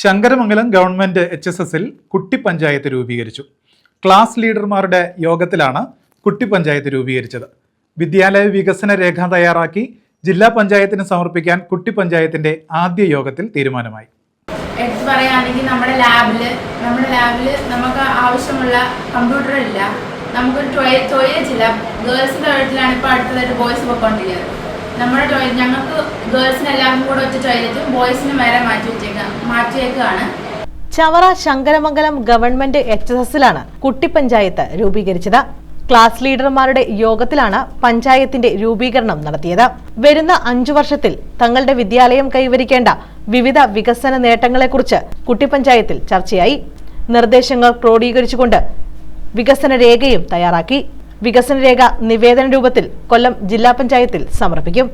Sankaramangalam government H S എസിൽ കുട്ടി പഞ്ചായത്ത് രൂപീകരിച്ചു. ക്ലാസ് ലീഡർമാരുടെ യോഗത്തിലാണ് കുട്ടി പഞ്ചായത്ത് രൂപീകരിച്ചത്. വിദ്യാലയ വികസന രേഖ തയ്യാറാക്കി ജില്ലാ പഞ്ചായത്തിന് സമർപ്പിക്കാൻ കുട്ടി പഞ്ചായത്തിന്റെ ആദ്യ യോഗത്തിൽ തീരുമാനമായി. എടുത്തു പറയുകയാണെങ്കിൽ നമ്മുടെ ലാബിൽ നമ്മുടെ ലാബിൽ നമുക്ക് ആവശ്യമുള്ള കമ്പ്യൂട്ടർ ഇല്ല നമുക്കൊരു ടോയ്ലറ്റ് ഇല്ല ഗേൾസിന്റെ ടോയ്ലറ്റിലാണ് ഇപ്പോൾ അടുത്തതായിട്ട് ബോയ്സ് പൊയ്ക്കൊണ്ടിരിക്കുന്നത് നമ്മുടെ ടോയ്ലറ്റ് ഞങ്ങൾക്ക് എല്ലാവർക്കും കൂടെ ഒറ്റ ടോയ്ലറ്റും ബോയ്സിന് വേറെ മാറ്റി വെച്ചേക്ക മാറ്റിയേക്കാണ് Chavara Sankaramangalam government H S എസിലാണ് കുട്ടി പഞ്ചായത്ത് രൂപീകരിച്ചത്. ക്ലാസ് ലീഡർമാരുടെ യോഗത്തിലാണ് പഞ്ചായത്തിന്റെ രൂപീകരണം നടത്തിയത്. വരുന്ന അഞ്ചു വർഷത്തിൽ തങ്ങളുടെ വിദ്യാലയം കൈവരിക്കേണ്ട വിവിധ വികസന നേട്ടങ്ങളെക്കുറിച്ച് കുട്ടി പഞ്ചായത്തിൽ ചർച്ചയായി. നിർദ്ദേശങ്ങൾ ക്രോഡീകരിച്ചുകൊണ്ട് വികസന രേഖയും തയ്യാറാക്കി. വികസന രേഖ നിവേദന രൂപത്തിൽ കൊല്ലം ജില്ലാ പഞ്ചായത്തിൽ സമർപ്പിക്കും.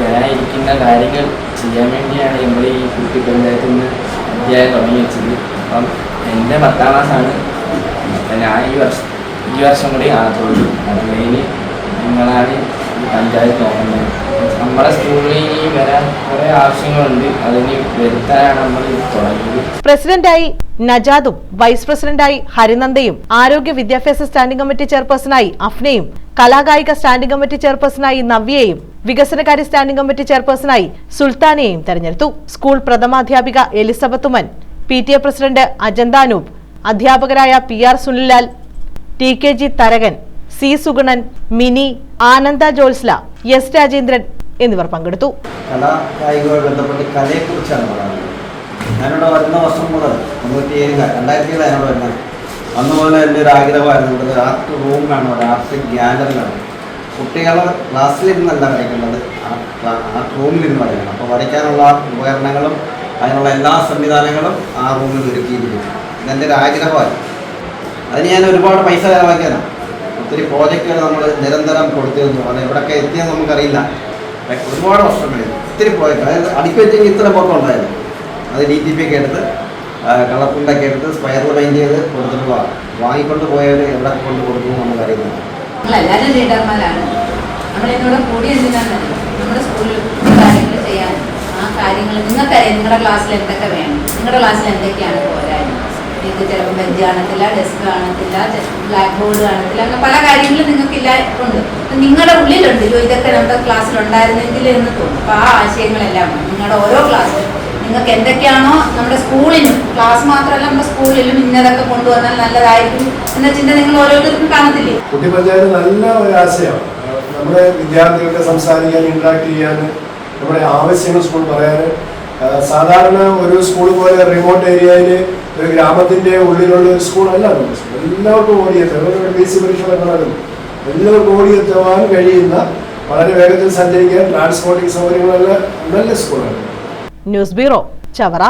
വരാനിരിക്കുന്ന കാര്യങ്ങൾ ചെയ്യാൻ വേണ്ടിയാണ് നമ്മൾ ഈ കുട്ടി പഞ്ചായത്തിൽ നിന്ന് അധ്യായം തുടങ്ങി വെച്ചത്. അപ്പം എന്റെ പത്താം ഞാൻ ഈ വർഷം ഈ വർഷം കൂടി ആകത്തുള്ളൂ. അത് കഴിഞ്ഞ് നിങ്ങളാണ് പഞ്ചായത്ത് നോക്കുന്നത്. നമ്മുടെ സ്കൂളിൽ ഈ വരാൻ നമ്മൾ പ്രസിഡന്റായി നജാദും വൈസ് പ്രസിഡന്റായി ഹരിനന്ദയും ആരോഗ്യ വിദ്യാഭ്യാസ സ്റ്റാൻഡിംഗ് കമ്മിറ്റി ചെയർപേഴ്സണായി അഫ്നയും കലാകായിക സ്റ്റാൻഡിംഗ് കമ്മിറ്റി ചെയർപേഴ്സണായി നവ്യയെയും വികസനകാര്യ സ്റ്റാൻഡിംഗ് കമ്മിറ്റി ചെയർപേഴ്സണായി സുൽത്താനെയും തെരഞ്ഞെടുത്തു. സ്കൂൾ പ്രഥമാധ്യാപിക എലിസബത്തുമൻ പി ടി എ പ്രസിഡന്റ് അജന്താനൂപ് അധ്യാപകരായ P R Sunillal T K G Tharakan C Sugunan Mini Ananda ജോത്സ്ല S Rajendran എന്നിവർ പങ്കെടുത്തു. കലാ കലയെക്കുറിച്ചാണ് പറയുന്നത്. വർഷം എന്റെ ഒരു ആഗ്രഹമായിരുന്നു ഇവിടെ ഒരു ആർട്ട് റൂം കാണും ഒരു ആർട്ട് ഗ്യാലറി കാണും കുട്ടികൾ ക്ലാസ്സിലിരുന്നല്ല വരയ്ക്കേണ്ടത് ആർട്ട് റൂമിലിരുന്ന് വരയ്ക്കണം അപ്പോൾ വരയ്ക്കാനുള്ള ഉപകരണങ്ങളും അതിനുള്ള എല്ലാ സംവിധാനങ്ങളും ആ റൂമിൽ ഒരുക്കിയിരിക്കും ഇതെന്റെ ഒരു ആഗ്രഹമായിരുന്നു. അതിന് ഞാൻ ഒരുപാട് പൈസ ചിലവാക്കിയതാണ്. ഒത്തിരി പ്രോജക്റ്റുകൾ നമ്മൾ നിരന്തരം കൊടുത്തിരുന്നു. അത് എവിടെയൊക്കെ എത്തിയെന്ന് നമുക്കറിയില്ല. ഒരുപാട് വർഷങ്ങളിൽ ഒത്തിരി പ്രോജക്റ്റ് അതായത് അടിക്കുവെച്ചെങ്കിൽ ഇത്ര പൊക്കം ഉണ്ടായിരുന്നു. അത് ഡി ടി പി ഒക്കെ എടുത്ത് കളർ പ്രിന്റൊക്കെ എടുത്ത് സ്പയറിൽ പെയിന്റ് ചെയ്ത് കൊടുത്തിട്ടുള്ളതാണ് വാങ്ങിക്കൊണ്ട് പോയവർ എവിടെ കൊണ്ട് കൊടുക്കുന്നു നമുക്കറിയുന്നില്ല നമ്മളെല്ലാവരും ലീഡർമാരാണ് നമ്മളിന്നിവിടെ കൂടി എന്തിനാണെന്നറിയോ നമ്മുടെ സ്കൂളിൽ കാര്യങ്ങൾ ചെയ്യാൻ. ആ കാര്യങ്ങൾ നിങ്ങൾക്കറിയാം നിങ്ങളുടെ ക്ലാസ്സിൽ എന്തൊക്കെ വേണം. നിങ്ങളുടെ ക്ലാസ്സിൽ എന്തൊക്കെയാണ് പോരായ്മ ഇത് ചിലപ്പോൾ ബെഞ്ച് കാണത്തില്ല ഡെസ്ക് കാണത്തില്ല ബ്ലാക്ക് ബോർഡ് കാണത്തില്ല അങ്ങനെ പല കാര്യങ്ങളും നിങ്ങൾക്കില്ല ഉണ്ട്. നിങ്ങളുടെ ഉള്ളിലുണ്ട് ഇതൊക്കെ നമ്മുടെ ക്ലാസ്സിൽ ഉണ്ടായിരുന്നെങ്കിൽ എന്ന് തോന്നും. അപ്പോൾ ആ ആശയങ്ങളെല്ലാം നിങ്ങളുടെ ഓരോ ക്ലാസ്സിലും നിങ്ങൾക്ക് എന്തൊക്കെയാണോ നമ്മുടെ സ്കൂളിനും ക്ലാസ് മാത്രമല്ല നമ്മുടെ സ്കൂളിലും ഇന്നതൊക്കെ കൊണ്ടുവന്നാൽ നല്ലതായിരിക്കും എന്ന ചിന്ത നിങ്ങൾ ഓരോരുത്തർക്കും കാണത്തില്ലേ? കുട്ടി പഞ്ചായത്ത് നല്ല ഒരു ആശയമാണ്. നമ്മുടെ വിദ്യാർത്ഥികൾക്ക് സംസാരിക്കാൻ ഇന്ററാക്ട് ചെയ്യാൻ നമ്മുടെ ആവശ്യങ്ങൾ സ്കൂൾ പറയാൻ സാധാരണ ഒരു സ്കൂൾ പോലെ റിമോട്ട് ഏരിയയിൽ ഒരു ഗ്രാമത്തിന്റെ ഉള്ളിലുള്ള ഒരു സ്കൂൾ അല്ല എല്ലാവർക്കും ഓടിയെത്താൻ ഒരു പി സി പരീക്ഷ എല്ലാവർക്കും ഓടിയെത്തുവാൻ കഴിയുന്ന വളരെ വേഗത്തിൽ സഞ്ചരിക്കാൻ ട്രാൻസ്പോർട്ടിംഗ് സൗകര്യങ്ങളുള്ള നല്ല സ്കൂളാണ് ന്യൂസ് ബ്യൂറോ ചവറ.